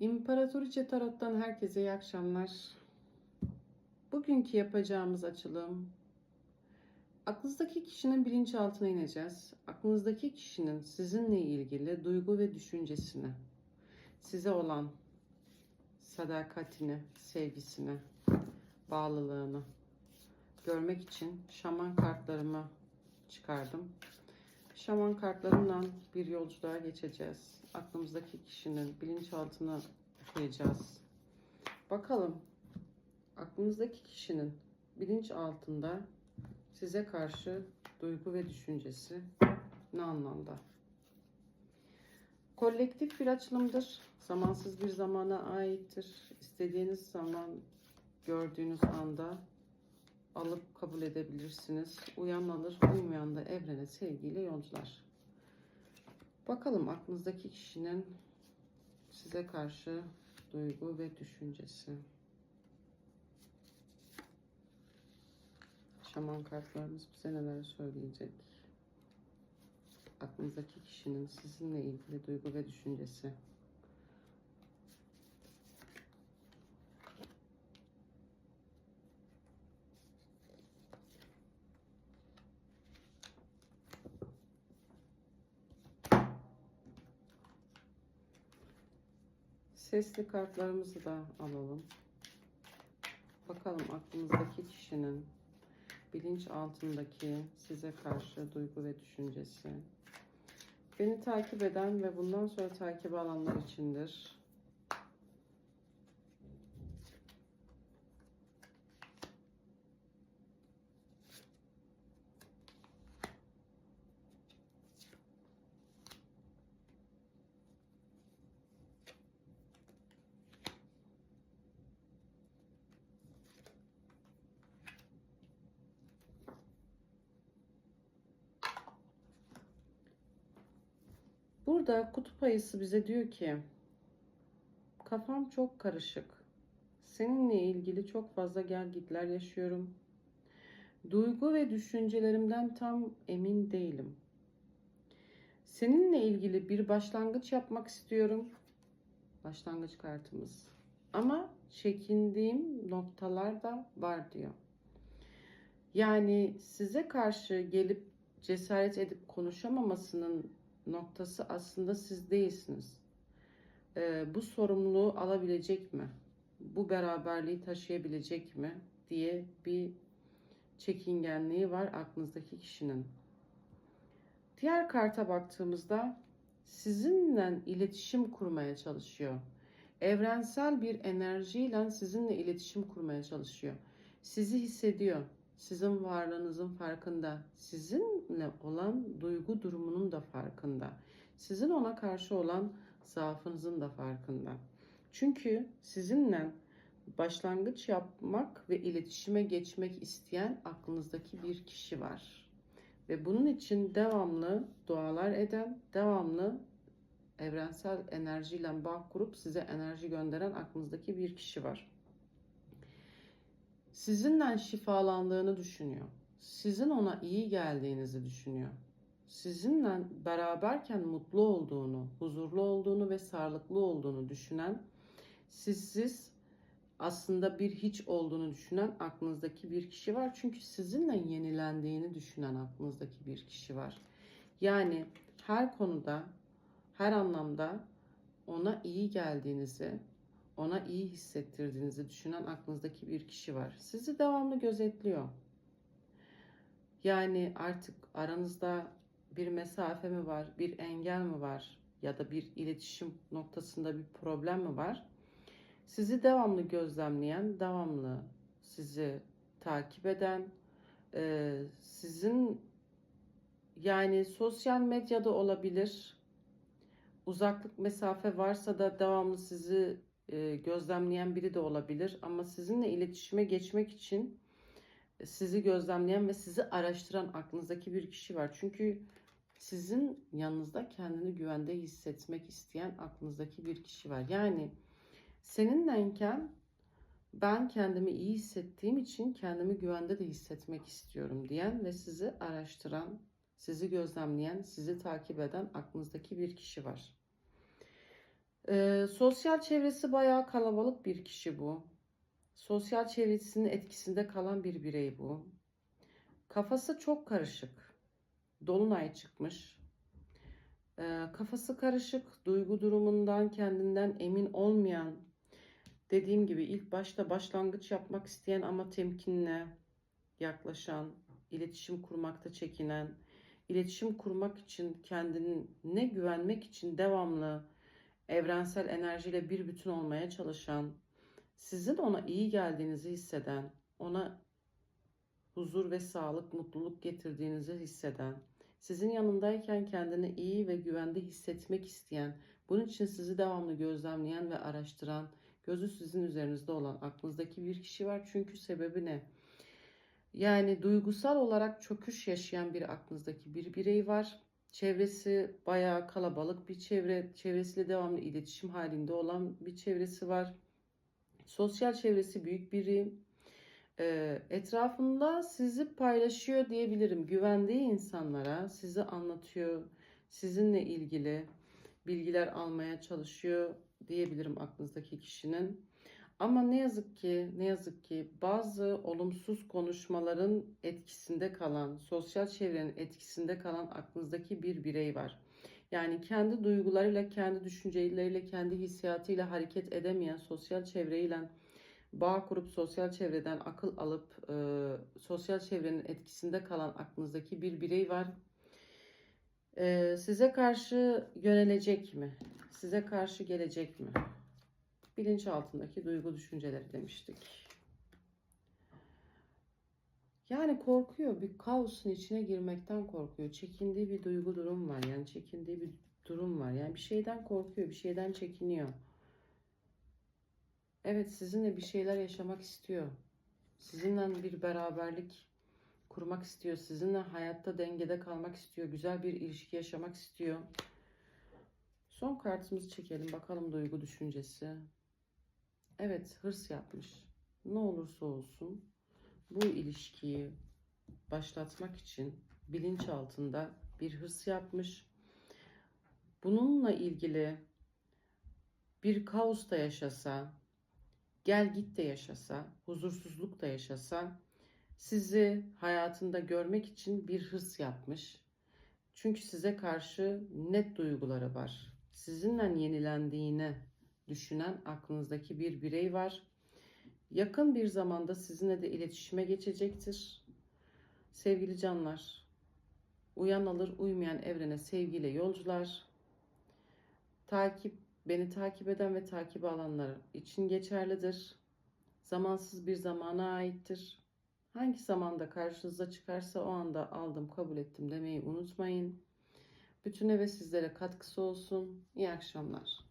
İmparatoriçe Tarot'tan herkese iyi akşamlar. Bugünkü yapacağımız açılım aklınızdaki kişinin bilinçaltına ineceğiz. Aklınızdaki kişinin sizinle ilgili duygu ve düşüncesini, size olan sadakatini, sevgisini, bağlılığını görmek için şaman kartlarımı çıkardım. Şaman kartlarından bir yolculuğa geçeceğiz. Aklımızdaki kişinin bilinçaltına okuyacağız. Bakalım aklınızdaki kişinin bilinç altında size karşı duygu ve düşüncesi ne anlamda? Kolektif bir açılımdır. Zamansız bir zamana aittir. İstediğiniz zaman gördüğünüz anda alıp kabul edebilirsiniz. Uyan alır, uymayan da evrene sevgiyle yolcular. Bakalım aklınızdaki kişinin size karşı duygu ve düşüncesi. Şaman kartlarımız bize neler söyleyecek? Aklınızdaki kişinin sizinle ilgili duygu ve düşüncesi. Sesli kartlarımızı da alalım. Bakalım aklınızdaki kişinin bilinç altındaki size karşı duygu ve düşüncesi. Beni takip eden ve bundan sonra takip alanlar içindir. Burada kutup ayısı bize diyor ki kafam çok karışık. Seninle ilgili çok fazla gelgitler yaşıyorum. Duygu ve düşüncelerimden tam emin değilim. Seninle ilgili bir başlangıç yapmak istiyorum. Başlangıç kartımız. Ama çekindiğim noktalar da var diyor. Yani size karşı gelip cesaret edip konuşamamasının noktası aslında siz değilsiniz. Ee, bu sorumluluğu alabilecek mi? Bu beraberliği taşıyabilecek mi? diye bir çekingenliği var aklınızdaki kişinin. Diğer karta baktığımızda sizinle iletişim kurmaya çalışıyor. Evrensel bir enerjiyle sizinle iletişim kurmaya çalışıyor. Sizi hissediyor. Sizin varlığınızın farkında. Sizinle olan duygu durumunun da farkında. Sizin ona karşı olan zaafınızın da farkında. Çünkü sizinle başlangıç yapmak ve iletişime geçmek isteyen aklınızdaki bir kişi var. Ve bunun için devamlı dualar eden, devamlı evrensel enerjiyle bağ kurup size enerji gönderen aklınızdaki bir kişi var. Sizinle şifalandığını düşünüyor. Sizin ona iyi geldiğinizi düşünüyor. Sizinle beraberken mutlu olduğunu, huzurlu olduğunu ve sağlıklı olduğunu düşünen, sizsiz aslında bir hiç olduğunu düşünen aklınızdaki bir kişi var. Çünkü sizinle yenilendiğini düşünen aklınızdaki bir kişi var. Yani her konuda, her anlamda ona iyi geldiğinizi, ona iyi hissettirdiğinizi düşünen aklınızdaki bir kişi var. Sizi devamlı gözetliyor. Yani artık aranızda bir mesafe mi var, bir engel mi var ya da bir iletişim noktasında bir problem mi var? Sizi devamlı gözlemleyen, devamlı sizi takip eden, e, sizin yani sosyal medyada olabilir, uzaklık mesafe varsa da devamlı sizi e, gözlemleyen biri de olabilir. Ama sizinle iletişime geçmek için sizi gözlemleyen ve sizi araştıran aklınızdaki bir kişi var. Çünkü sizin yanınızda kendini güvende hissetmek isteyen aklınızdaki bir kişi var. Yani seninleyken ben kendimi iyi hissettiğim için kendimi güvende de hissetmek istiyorum diyen ve sizi araştıran, sizi gözlemleyen, sizi takip eden aklınızdaki bir kişi var. Ee, sosyal çevresi bayağı kalabalık bir kişi bu. Sosyal çevresinin etkisinde kalan bir birey bu. Kafası çok karışık. Dolunay çıkmış. Ee, kafası karışık, duygu durumundan kendinden emin olmayan, dediğim gibi ilk başta başlangıç yapmak isteyen ama temkinle yaklaşan, iletişim kurmakta çekinen, iletişim kurmak için kendine güvenmek için devamlı evrensel enerjiyle bir bütün olmaya çalışan, sizin ona iyi geldiğinizi hisseden, ona huzur ve sağlık, mutluluk getirdiğinizi hisseden, sizin yanındayken kendini iyi ve güvende hissetmek isteyen, bunun için sizi devamlı gözlemleyen ve araştıran, gözü sizin üzerinizde olan aklınızdaki bir kişi var. Çünkü sebebi ne? Yani duygusal olarak çöküş yaşayan bir aklınızdaki bir birey var. Çevresi bayağı kalabalık bir çevre, çevresiyle devamlı iletişim halinde olan bir çevresi var. Sosyal çevresi büyük biri. Ee, etrafında sizi paylaşıyor diyebilirim. Güvendiği insanlara sizi anlatıyor, sizinle ilgili bilgiler almaya çalışıyor diyebilirim aklınızdaki kişinin. Ama ne yazık ki, ne yazık ki bazı olumsuz konuşmaların etkisinde kalan, sosyal çevrenin etkisinde kalan aklınızdaki bir birey var. Yani kendi duygularıyla, kendi düşünceleriyle, kendi hissiyatıyla hareket edemeyen, sosyal çevreyle bağ kurup sosyal çevreden akıl alıp e, sosyal çevrenin etkisinde kalan aklınızdaki bir birey var. E, size karşı yönelecek mi? Size karşı gelecek mi? Bilinçaltındaki duygu düşünceleri demiştik. Yani korkuyor, bir kaosun içine girmekten korkuyor. Çekindiği bir duygu durum var. Yani çekindiği bir durum var. Yani bir şeyden korkuyor, bir şeyden çekiniyor. Evet, sizinle bir şeyler yaşamak istiyor. Sizinle bir beraberlik kurmak istiyor. Sizinle hayatta dengede kalmak istiyor. Güzel bir ilişki yaşamak istiyor. Son kartımızı çekelim. Bakalım duygu düşüncesi. Evet, hırs yapmış. Ne olursa olsun bu ilişkiyi başlatmak için bilinç altında bir hırs yapmış. Bununla ilgili bir kaos da yaşasa, gel git de yaşasa, huzursuzluk da yaşasa sizi hayatında görmek için bir hırs yapmış. Çünkü size karşı net duyguları var. Sizinle yenilendiğini düşünen aklınızdaki bir birey var. Yakın bir zamanda sizinle de iletişime geçecektir. Sevgili canlar, uyan alır uymayan evrene sevgiyle yolcular. Takip, beni takip eden ve takip alanlar için geçerlidir. Zamansız bir zamana aittir. Hangi zamanda karşınıza çıkarsa o anda aldım, kabul ettim demeyi unutmayın. Bütüne ve sizlere katkısı olsun. İyi akşamlar.